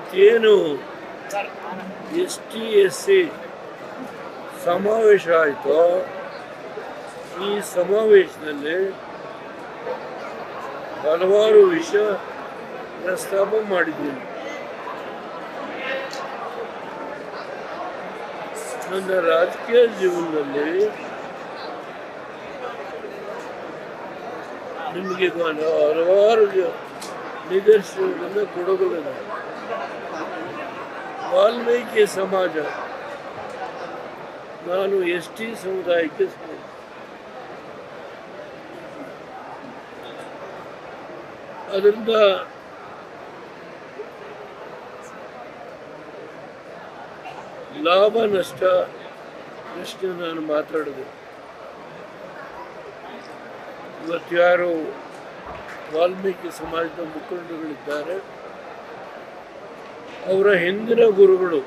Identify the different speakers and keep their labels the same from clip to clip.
Speaker 1: ಇವತ್ತೇನು S T S C ಸಮಾವೇಶ ಆಯಿತು ಈ ಸಮಾವೇಶದಲ್ಲಿ ಹಲವಾರು ವಿಷಯ ಪ್ರಸ್ತಾಪ ಮಾಡಿದ್ದೀನಿ. ನನ್ನ ರಾಜಕೀಯ ಜೀವನದಲ್ಲಿ ನಿಮಗೆ ನಾನು ಹಲವಾರು ಜ- ನಿದರ್ಶನಗಳನ್ನು ಕೊಡಬಲ್ಲೆ ವಾಲ್ಮೀಕಿ ಸಮಾಜ. ನಾನು ಎಸ್ ಟಿ ಸಮುದಾಯಕ್ಕೆ ಅದರಿಂದ ಲಾಭ, ನಷ್ಟ ಪ್ರಶ್ನೆ ನಾನು ಮಾತಾಡಿದೆ. ಇವತ್ತು ಯಾರು ವಾಲ್ಮೀಕಿ ಸಮಾಜದ ಮುಖಂಡರುಗಳಿದ್ದಾರೆ. ಅವರ ಹಿಂದಿನ ಗುರುಗಳು,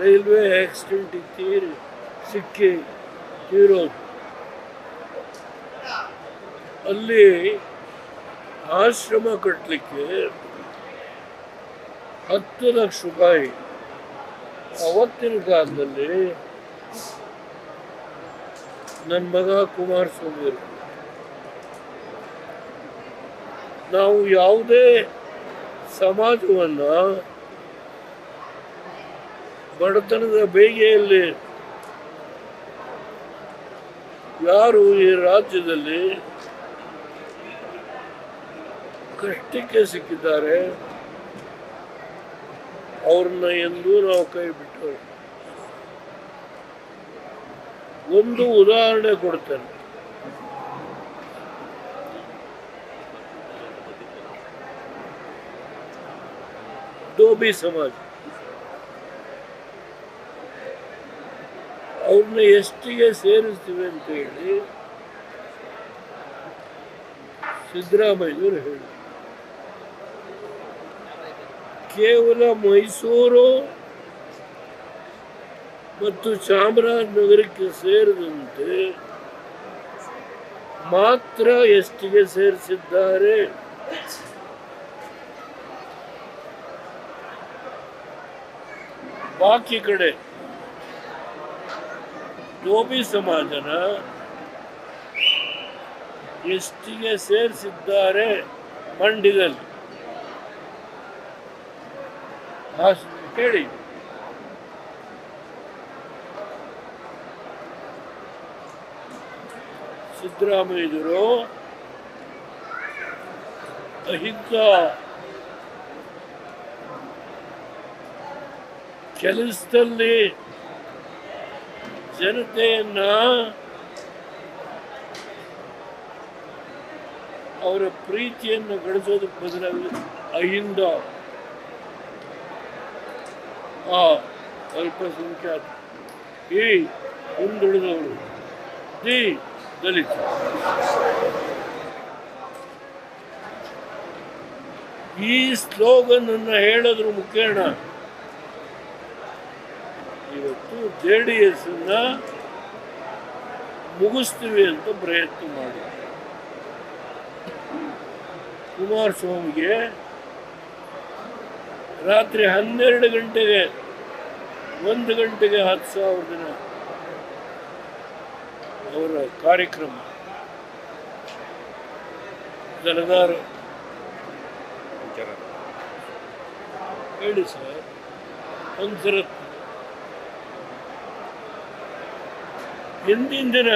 Speaker 1: ರೈಲ್ವೆ ಆಕ್ಸಿಡೆಂಟ್ ತೀರಿ ಸಿಕ್ಕಿ ತೀರೋದು ಅಲ್ಲಿ ಆಶ್ರಮ ಕಟ್ಟಲಿಕ್ಕೆ ಹತ್ತು ಲಕ್ಷ ರೂಪಾಯಿ. ಅವತ್ತಿನ ಕಾಲದಲ್ಲಿ ನನ್ನ ಮಗ ಕುಮಾರಸ್ವಾಮಿ ಅವರು ನಾವು ಯಾವುದೇ ಸಮಾಜವನ್ನು ಬಡತನದ ಬೇಗೆಯಲ್ಲಿ ಯಾರು ಈ ರಾಜ್ಯದಲ್ಲಿ ಕಷ್ಟಕ್ಕೆ ಸಿಕ್ಕಿದ್ದಾರೆ, ಅವ್ರನ್ನ ಎಂದೂ ನಾವು ಕೈ ಬಿಟ್ಟು ಒಂದು ಉದಾಹರಣೆ ಕೊಡ್ತೇನೆ. ಡೋಬಿ ಸಮಾಜ ಅವ್ರನ್ನ ಎಷ್ಟಿಗೆ ಸೇರಿಸ್ತೀವಿ ಅಂತ ಹೇಳಿ ಸಿದ್ದರಾಮಯ್ಯವರು ಹೇಳಿ ಕೇವಲ ಮೈಸೂರು ಮತ್ತು ಚಾಮರಾಜನಗರಕ್ಕೆ ಸೇರಿದಂತೆ ಮಾತ್ರ ಎಷ್ಟಿಗೆ ಸೇರಿಸಿದ್ದಾರೆ ಬಾಕಿ ಕಡೆ. ಜೋಬಿ ಸಮಾಜನ ಎಷ್ಟಿಗೆ ಸೇರಿಸಿದ್ದಾರೆ ಮಂಡ್ಯದಲ್ಲಿ? ಹೇಳಿ ಸಿದ್ದರಾಮಯ್ಯರು ಅಹಿಂದ ಕೆಲಸದಲ್ಲಿ ಜನತೆಯನ್ನ ಅವರ ಪ್ರೀತಿಯನ್ನು ಗಳಿಸೋದಕ್ಕೆ ಬದಲಾಗಿ ಅಹಿಂದ ಆ ಅಲ್ಪಸಂಖ್ಯಾತ ಈ ಹಿಂದುಳಿದವರು ದಿ ದಲಿತ. ಈ ಸ್ಲೋಗನ್ ಅನ್ನು ಹೇಳೋದ್ರ ಮುಖೇನ ಇವತ್ತು ಜೆ ಡಿ ಎಸ್ ಮುಗಿಸ್ತೀವಿ ಅಂತ ಪ್ರಯತ್ನ ಮಾಡಿ ಕುಮಾರಸ್ವಾಮಿಗೆ ರಾತ್ರಿ ಹನ್ನೆರಡು ಗಂಟೆಗೆ ಒಂದು ಗಂಟೆಗೆ ಹತ್ತು ಸಾವಿರ ಜನ ಅವರ ಕಾರ್ಯಕ್ರಮ. ಜನದಾರು ಹೇಳಿ ಸರ್ ಪಂಚರತ್ನ ಹಿಂದಿನ ದಿನ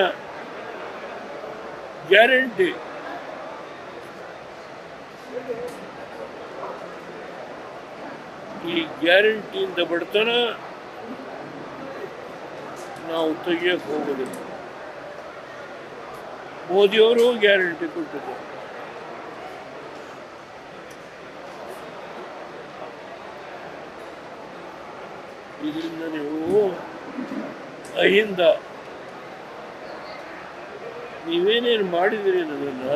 Speaker 1: ಗ್ಯಾರಂಟಿ? ಈ ಗ್ಯಾರಂಟಿಯಿಂದ ಬಡತನ ನಾವು ತೆಗಿಯಕ್ಕೆ ಹೋಗೋದಿಲ್ಲ. ಮೋದಿಯವರು ಗ್ಯಾರಂಟಿ ಕೊಟ್ಟಿದ್ದಾರೆ. ಇದರಿಂದ ನೀವು ಅಹಿಂದ ನೀವೇನೇನು ಮಾಡಿದಿರಿ ಅನ್ನೋದನ್ನ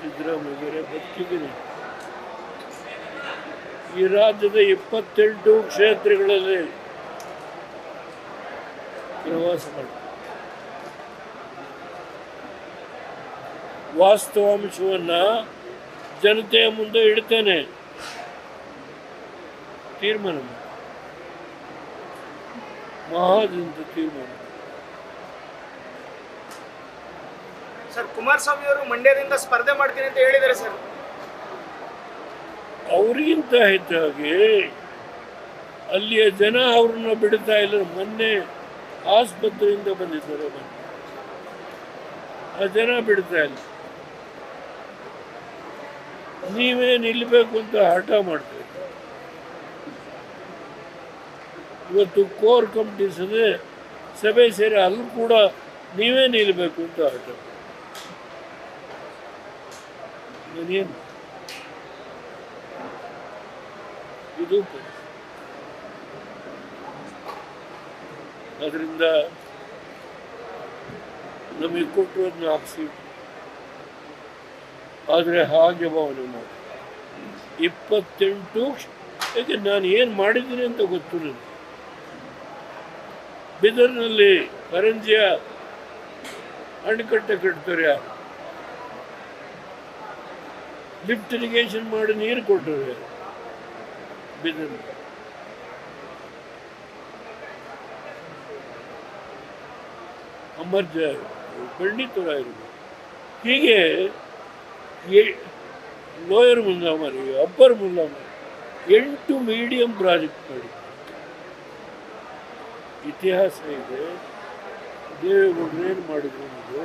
Speaker 1: ಸಿದ್ದರಾಮಯ್ಯರೇ ಬದುಕಿದ್ದೀನಿ. ಈ ರಾಜ್ಯದ ಇಪ್ಪತ್ತೆಂಟು ಕ್ಷೇತ್ರಗಳಲ್ಲಿ ಪ್ರವಾಸ ಮಾಡಿ. ವಾಸ್ತವಾಂಶವನ್ನು ಜನತೆಯ ಮುಂದೆ ಇಡ್ತೇನೆ. ತೀರ್ಮಾನ. ಮಹಾದಿಂದ ತೀರ್ಮಾನ
Speaker 2: ಸರ್ ಕುಮಾರಸ್ವಾಮಿ ಅವರು ಮಂಡ್ಯದಿಂದ ಸ್ಪರ್ಧೆ ಮಾಡ್ತೀನಿ ಅಂತ ಹೇಳಿದ್ದಾರೆ ಸರ್.
Speaker 1: ಅವರಿಗಿಂತ ಹೆಚ್ಚಾಗಿ ಅಲ್ಲಿಯ ಜನ ಅವ್ರನ್ನ ಬಿಡ್ತಾ ಇಲ್ಲ ಮೊನ್ನೆ ಆಸ್ಪತ್ರೆಯಿಂದ ಬಂದಿದ್ದಾರೆ. ಆ ಜನ ಬಿಡ್ತಾ ಇಲ್ಲ. ನೀವೇ ನಿಲ್ಲಬೇಕು ಅಂತ ಹಠ ಮಾಡ್ತೀವಿ ಇವತ್ತು ಕೋರ್ ಕಮಿಟಿ ಸಭೆ ಸಭೆ ಸೇರಿ ಅಲ್ಲೂ ಕೂಡ ನೀವೇ ನಿಲ್ಲಬೇಕು ಅಂತ ಹಠ ಇದು ಪರಿಸ್ಥಿತಿ. ಅದರಿಂದ ನಮಗೆ ಕೊಟ್ಟು ನಾಲ್ಕು ಸೀಟ್ ಆದರೆ ಹಾಗೆ ಭಾವನೆ ಮಾಡಿ ಇಪ್ಪತ್ತೆಂಟು ಯಾಕೆ ನಾನು ಏನು ಮಾಡಿದ್ದೀನಿ ಅಂತ ಗೊತ್ತು ನನಗೆ ಬಿದರ್ನಲ್ಲಿ ಕರಂಜಿಯ ಅಣೆಕಟ್ಟೆ ಕಟ್ತಾರೆ. ಯಾರು ಲಿಫ್ಟ್ ಇರಿಗೇಷನ್ ಮಾಡಿ ನೀರು ಕೊಟ್ಟರು ಯಾರು ಬಿದರ್ ಅಮರ್ಜ ಪಂಡಿತರಾಗಿರ್ಬೋದು ಹೀಗೆ ಲೋಯರ್ ಮುಲ್ಲಾಮರಿ, ಅಪ್ಪರ್ ಮುಲ್ಲಾಮರಿ, ಎಂಟು ಮೀಡಿಯಂ ಪ್ರಾಜೆಕ್ಟ್ ಮಾಡಿ ಇತಿಹಾಸ ಇದೆ. ದೇವೇಗೌಡರು ಏನು ಮಾಡಿದ್ರು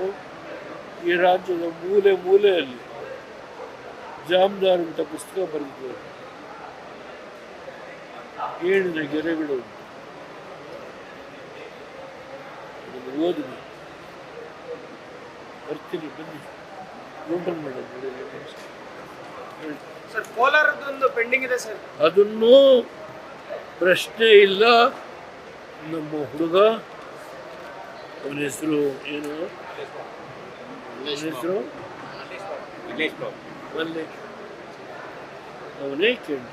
Speaker 1: ಈ ರಾಜ್ಯದ ಮೂಲೆ ಮೂಲೆಯಲ್ಲಿ ಜಾಮ್ದಾರ್ ಅಂತ ಪುಸ್ತಕ ಬರೆದಿದ್ದಾರೆ ಏಳಿನ ಗೆರೆಗಳು ಓದಿ ಓದಿದೆ. ಬರ್ತೀನಿ ಬನ್ನಿ.
Speaker 2: ಸರ್ ಕೋಲಾರದೊಂದು ಪೆಂಡಿಂಗ್ ಇದೆ ಸರ್.
Speaker 1: ಅದನ್ನು ಪ್ರಶ್ನೆ ಇಲ್ಲ. ನಮ್ಮ ಹುಡುಗ ಅವನ ಹೆಸರು ಏನು? ಅವನ ಹೆಸರು? ಮಲ್ಲೇಶ್ ಅವನೇ ಕೇಳಿ